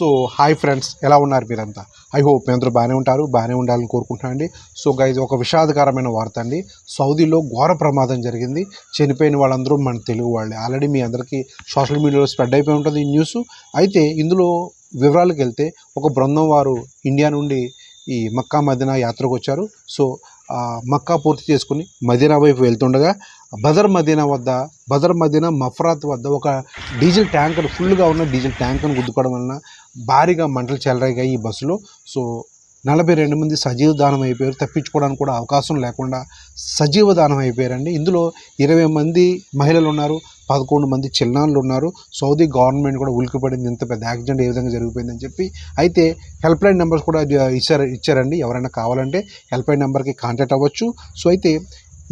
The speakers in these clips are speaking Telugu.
సో హాయ్ ఫ్రెండ్స్ ఎలా ఉన్నారు మీరంతా? ఐ హోప్ మీ అందరూ బాగానే ఉంటారు బాగానే ఉండాలని కోరుకుంటున్నాను అండి సో గైజ్ ఒక విషాదకరమైన వార్త అండి. సౌదీలో ఘోర ప్రమాదం జరిగింది. చనిపోయిన వాళ్ళందరూ మన తెలుగు వాళ్ళే. ఆల్రెడీ మీ అందరికీ సోషల్ మీడియాలో స్ప్రెడ్ అయిపోయి ఉంటుంది ఈ న్యూస్. అయితే ఇందులో వివరాలకు వెళ్తే ఒక బృందం వారు ఇండియా నుండి ఈ మక్కా మదీనా యాత్రకు వచ్చారు. సో మక్కా పూర్తి చేసుకుని మదీనా వైపు వెళ్తుండగా బదర్ మదీనా వద్ద బదర్ మదీనా మఫ్రాత్ వద్ద ఒక డీజిల్ ట్యాంకర్ ఫుల్గా ఉన్న డీజిల్ ట్యాంకర్ను గుద్దుకోవడం వలన భారీగా మంటలు చెలరేగాయి ఈ బస్సులో. సో నలభై రెండు మంది సజీవ దానం అయిపోయారు. తప్పించుకోవడానికి కూడా అవకాశం లేకుండా సజీవ దానం అయిపోయారండి. ఇందులో ఇరవై మంది మహిళలు ఉన్నారు పదకొండు మంది చిన్నారులు ఉన్నారు. సౌదీ గవర్నమెంట్ కూడా ఉలికిపడింది ఇంత పెద్ద యాక్సిడెంట్ ఏ విధంగా జరిగిపోయిందని చెప్పి అయితే హెల్ప్ లైన్ నెంబర్స్ కూడా ఇచ్చారు ఇచ్చారండి. ఎవరైనా కావాలంటే హెల్ప్ లైన్ నెంబర్కి కాంటాక్ట్ అవ్వచ్చు. సో అయితే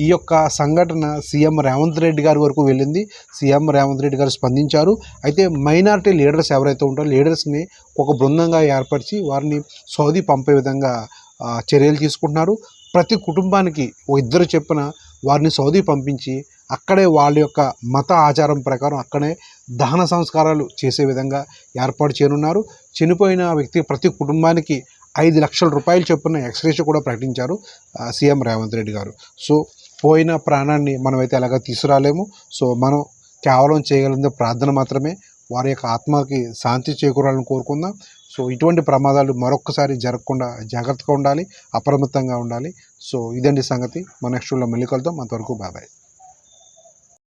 ఈ యొక్క సంఘటన సీఎం రేవంత్ రెడ్డి గారి వరకు వెళ్ళింది. సీఎం రేవంత్ రెడ్డి గారు స్పందించారు. అయితే మైనారిటీ లీడర్స్ ఎవరైతే ఉంటారో లీడర్స్ని ఒక బృందంగా ఏర్పరిచి వారిని సౌదీ పంపే విధంగా చర్యలు తీసుకుంటున్నారు. ప్రతి కుటుంబానికి ఓ ఇద్దరు చెప్పిన వారిని సౌదీ పంపించి అక్కడే వాళ్ళ యొక్క మత ఆచారం ప్రకారం అక్కడే దహన సంస్కారాలు చేసే విధంగా ఏర్పాటు చేయనున్నారు. చనిపోయిన వ్యక్తి ప్రతి కుటుంబానికి ఐదు లక్షల రూపాయలు చొప్పున ఎక్స్రేస్ కూడా ప్రకటించారు సీఎం రేవంత్ రెడ్డి గారు. సో పోయిన ప్రాణాన్ని మనమైతే ఎలాగ తీసుకురాలేము. సో మనం కేవలం చేయగలిగిన ప్రార్థన మాత్రమే వారి యొక్క ఆత్మకి శాంతి చేకూరాలని కోరుకుందాం. సో ఇటువంటి ప్రమాదాలు మరొక్కసారి జరగకుండా జాగ్రత్తగా ఉండాలి అప్రమత్తంగా ఉండాలి. సో ఇదండి సంగతి. మన నెక్స్ట్ మళ్ళీ కలుద్దాం. అంతవరకు బాబాయ్